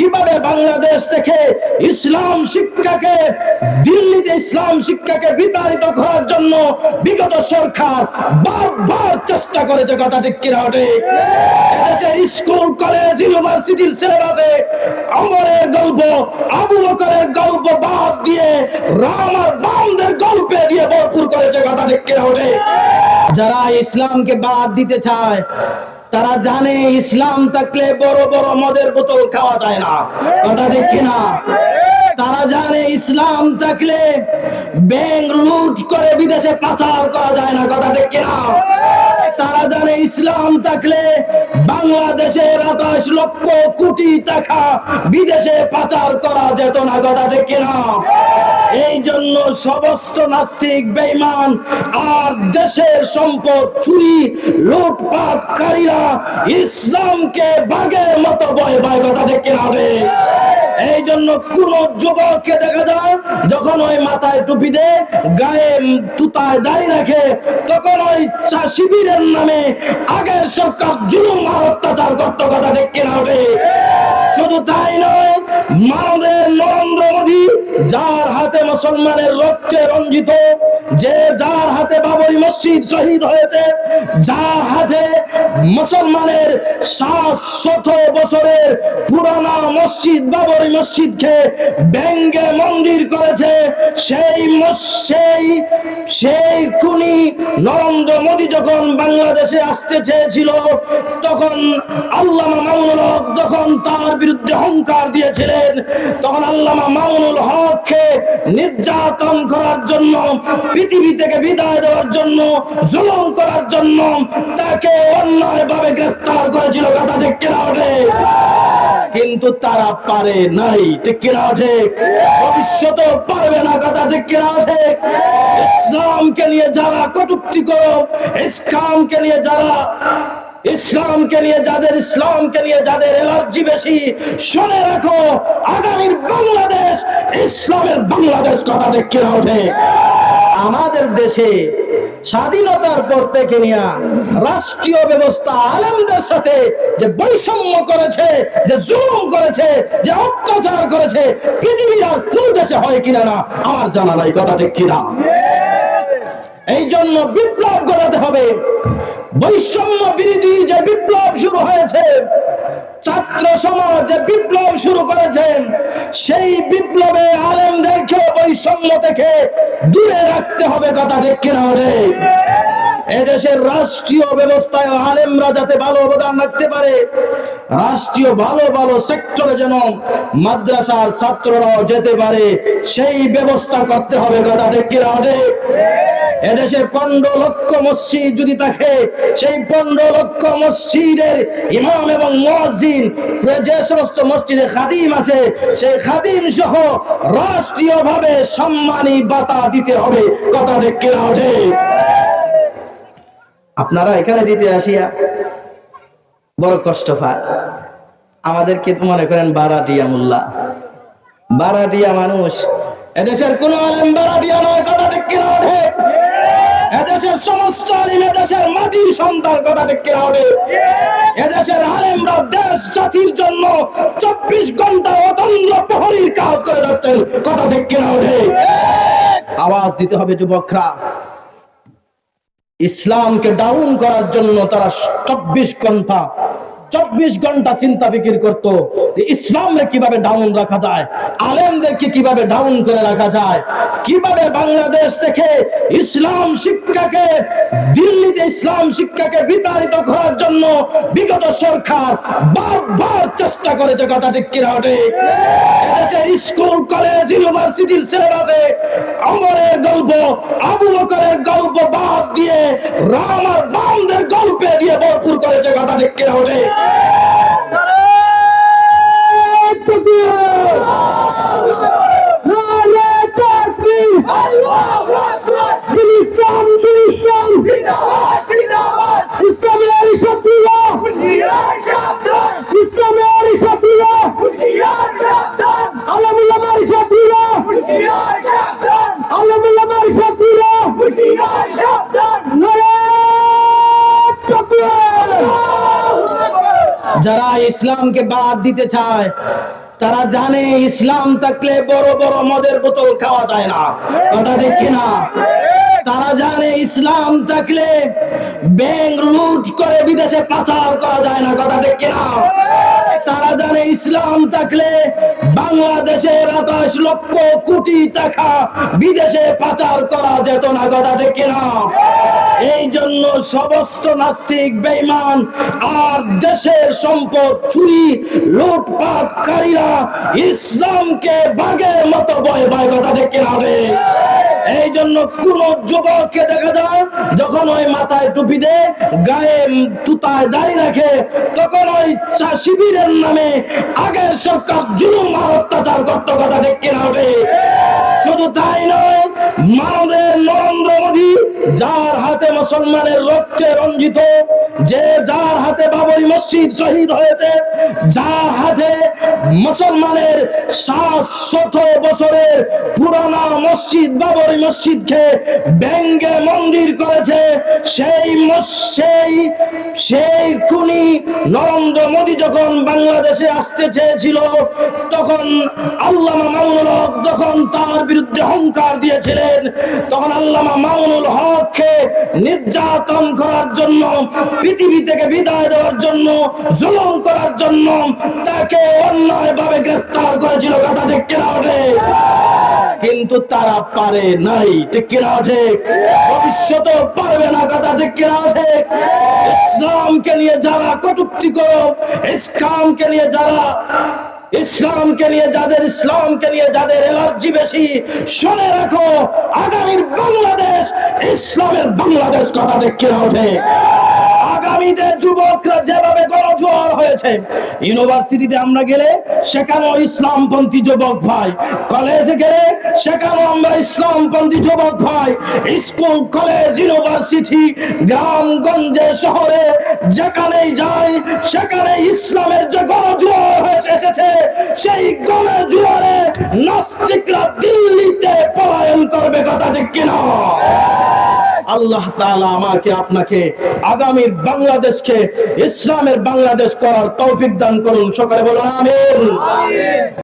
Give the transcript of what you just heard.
কীভাবে বাংলাদেশ থেকে ইসলাম শিক্ষাকে, দিল্লিতে ইসলাম শিক্ষাকে বিতাড়িত করার জন্য বিগত সরকার বারবার চেষ্টা করেছে কথা ঠিক কিনা এদেশের স্কুল, কলেজ, ইউনিভার্সিটির সিলেবাসে অমরের গল্প, আবু বকরের গল্প বাদ দিয়ে রাম আর বামদের গল্পে দিয়ে ভরপুর করেছে কথা ঠিক কিনা যারা ইসলামকে বাদ দিতে চায় তারা জানে ইসলাম থাকলে বড় বড় মদের বোতল খাওয়া যায় না। কথা ঠিক কিনা? তারা জানে ইসলাম থাকলে ব্যাংক লুট করে বিদেশে পাচার করা যায় না। কথা ঠিক কিনা? তারা জানে ইসলাম থাকলে বাংলাদেশের আঠাশ লক্ষ কোটি টাকা বিদেশে পাচার করা যেত না। কথা ঠিক কিনা? এই জন্য সমস্ত নাস্তিক, বেঈমান আর দেশের সম্পদ চুরি, লুটপাটকারীরা ইসলামকে বাঘের মতো ভয় ভয় কথা কিনা রে এই জন্য কোন যুবককে দেখা যায়, যখন ওই মাথায় টুপি দেয়, গায়ে তুতায় দাড়ি রাখে, তখন ওই চা শিবিরের নামে আগের সরকার জুলুম অত্যাচার করত কথা ঠিক হবে শুধু তাই নয় মানবের নরেন্দ্র মোদী, যার হাতে মুসলমানের রক্তে রঞ্জিত, যে যার হাতে বাবরি মসজিদ শহীদ হয়েছে, যার হাতে মুসলমানের সাত শত বছরের পুরানা মসজিদ, বাবরি মসজিদকে ব্যঙ্গে মন্দির করেছে, সেই সেই সেই খুনি নরেন্দ্র মোদী যখন বাংলাদেশে আসতে চেয়েছিল, তখন আল্লামা মামুনুল হক যখন তার বিরুদ্ধে অহংকার দিয়েছিলেন, তখন আল্লামা মামুনুল হককে নির্যাতন করার জন্য, পৃথিবী থেকে বিদায় দেওয়ার জন্য, জুলুম করার জন্য তাকে অন্যায়ভাবে গ্রেফতার করেছিল। কথা ঠিক কিনা ওঠে কিন্তু তারা পারে নাই। ঠিক কিনা ওঠে ভবিষ্যতে পারবে না। কথা ঠিক কিনা ওঠে ইসলামকে নিয়ে যারা কটুক্তি করো, ইসলামকে নিয়ে যারা ইসলামকে নিয়ে যাদের ইসলামকে নিয়ে যাদের এলার্জি বেশি শুনে রাখো আগামীর বাংলাদেশ ইসলামের বাংলাদেশ কথা কিনা ওঠে? আমাদের দেশে স্বাধীনতার পর থেকে নিয়ে রাষ্ট্রীয় ব্যবস্থা আলেমদের সাথে যে বৈষম্য করেছে যে জুলুম করেছে যে অত্যাচার করেছে পৃথিবীর আর কোন দেশে হয় কিনা না আমার জানা নাই কথা ঠিক কিনা। এই জন্য বিপ্লব করাতে হবে। বৈষম্য বিরোধী যে বিপ্লব শুরু হয়েছে, ছাত্র সমাজ যে বিপ্লব শুরু করেছেন সেই বিপ্লবে আলেমদেরকে বৈষম্য থেকে দূরে রাখতে হবে, কথা দেখে ওঠে এদেশের রাষ্ট্রীয় ব্যবস্থায় আলেমরা যাতে ভালো অবদান রাখতে পারে, রাষ্ট্রীয় ভালো ভালো সেক্টরে যেন মাদ্রাসার ছাত্ররাও যেতে পারে, সেই ব্যবস্থা করতে হবে, কথা ঠিক কিনা ওঠে এদেশে পনেরো লক্ষ মসজিদ যদি থাকে, সেই পনেরো লক্ষ মসজিদের ইমাম এবং মসজিদ যে সমস্ত মসজিদে খাদিম আছে, সেই খাদিম সহ রাষ্ট্রীয় ভাবে সম্মানী বাতা দিতে হবে, কথা কিনা ওঠে আপনারা এখানে দিতে আসিয়া বড় কষ্ট পান। আমাদেরকে মনে করেন বারাটিয়া মোল্লা। বারাটিয়া মানুষ। এদেশের কোন আলেম বারাটিয়া নয়, কথা ঠিক কিনা ওঠে এদেশের সমস্ত আলিম এদেশের মাটির সন্তান, কথা ঠিক কিনা ওঠে এদেশের আলেমরা দেশ জাতির জন্য চব্বিশ ঘণ্টা অতন্ত্র প্রহরীর কাজ করে যাচ্ছেন, কথা ঠিক কিনা ওঠে আওয়াজ দিতে হবে যুবকরা। ইসলামকে ডাউন করার জন্য তারা চব্বিশ ঘণ্টা চব্বিশ ঘণ্টা চিন্তা ফিকির করত ইসলামরে কীভাবে ডাউন রাখা যায়? আলেমদেরকে কীভাবে ডাউন করে রাখা যায়? কীভাবে বাংলাদেশ থেকে ইসলাম শিক্ষাকে, দিল্লিতে ইসলাম শিক্ষাকে বিতাড়িত করার জন্য বিগত সরকার বারবার চেষ্টা করেছে কথা ঠিক কিনা ওঠে এদেশের স্কুল, কলেজ, ইউনিভার্সিটির সিলেবাসে অমরের গল্প, আবু বকরের গল্প বাদ দিয়ে রাম আর বামদের গল্পে দিয়ে ভরপুর করেছে কথা ঠিক কিনা ওঠে ইসলাম যারা ইসলামকে বাদ দিতে চায়, তারা জানে ইসলাম থাকলে বড় বড় মদের বোতল খাওয়া যায় না। কথা ঠিক কিনা? তারা জানে ইসলাম থাকলে ব্যাংক লুট করে বিদেশে পাচার করা যায় না। কথা ঠিক কিনা? তারা জানে ইসলাম থাকলে বাংলাদেশের আঠাশ লক্ষ কোটি টাকা বিদেশে পাচার করা যেত না। কথা ঠিক কিনা? এই জন্য সমস্ত নাস্তিক, বেঈমান আর দেশের সম্পদ চুরি, লুটপাটকারীরা ইসলামকে বাঘের মতো ভয় ভয় কথা কিনা রে এই জন্য কোন যুবককে দেখা যায়, যখন ওই মাথায় টুপি দেয়, গায়ে তুতায় দাড়ি রাখে, তখন ওই শিবিরের নামে আগের সরকার জুলুম অত্যাচার করত কথা কিনা হবে। শুধু তাই নয়, মানবের নরেন্দ্র মোদী, যার মুসলমানের রক্তে রঞ্জিত, যে যার হাতে বাবরি মসজিদ শহীদ হয়েছে, যার হাতে মুসলমানের সাত শত বছরের পুরানা মসজিদ, বাবরি মসজিদকে ব্যঙ্গে মন্দির করেছে, সেই সেই সেই খুনি নরেন্দ্র মোদী যখন বাংলাদেশে আসতে চেয়েছিল, তখন আল্লামা মামুনুল হক যখন তার বিরুদ্ধে হুঙ্কার দিয়েছিলেন, তখন আল্লামা মামুনুল হককে নির্যাতন করার জন্য, পৃথিবী থেকে বিদায় দেওয়ার জন্য, জুলুম করার জন্য তাকে অন্যায়ভাবে গ্রেফতার করেছিল। কথা ঠিক কিনা ওঠে? কিন্তু তারা পারে নাই। ঠিক ঠিক ভবিষ্যতে পারবে না। কথা ঠিক কিনা ঠিক ইসলামকে নিয়ে যারা কটুক্তি করো, ইসলামকে নিয়ে যারা ইসলামকে নিয়ে যাদের ইসলামকে নিয়ে যাদের এলার্জি বেশি, শুনে রাখো, আগামীর বাংলাদেশ, ইসলামের বাংলাদেশ কথা দেখে উঠে আগামীতে যুবকরা যেভাবে গণজোয়ার হয়েছে, ইউনিভার্সিটিতে আমরা গেলে সেখানেও ইসলামপন্থী যুবক ভাই, কলেজে গেলে সেখানেও আমরা ইসলামপন্থী যুবক ভাই, স্কুল, কলেজ, ইউনিভার্সিটি, গ্রামগঞ্জে, শহরে যেখানেই যাই, সেখানে ইসলামের যে গণজোয়ার এসেছে, সেই গণজোয়ারে নাস্তিকরা দিল্লিতে পলায়ন করবে কথা ঠিক কিনা? আল্লাহ তাআলা আমাকে, আপনাকে আগামীর বাংলাদেশকে, ইসলামের বাংলাদেশ করার তৌফিক দান করুন। সকালে বলুন, আমিন।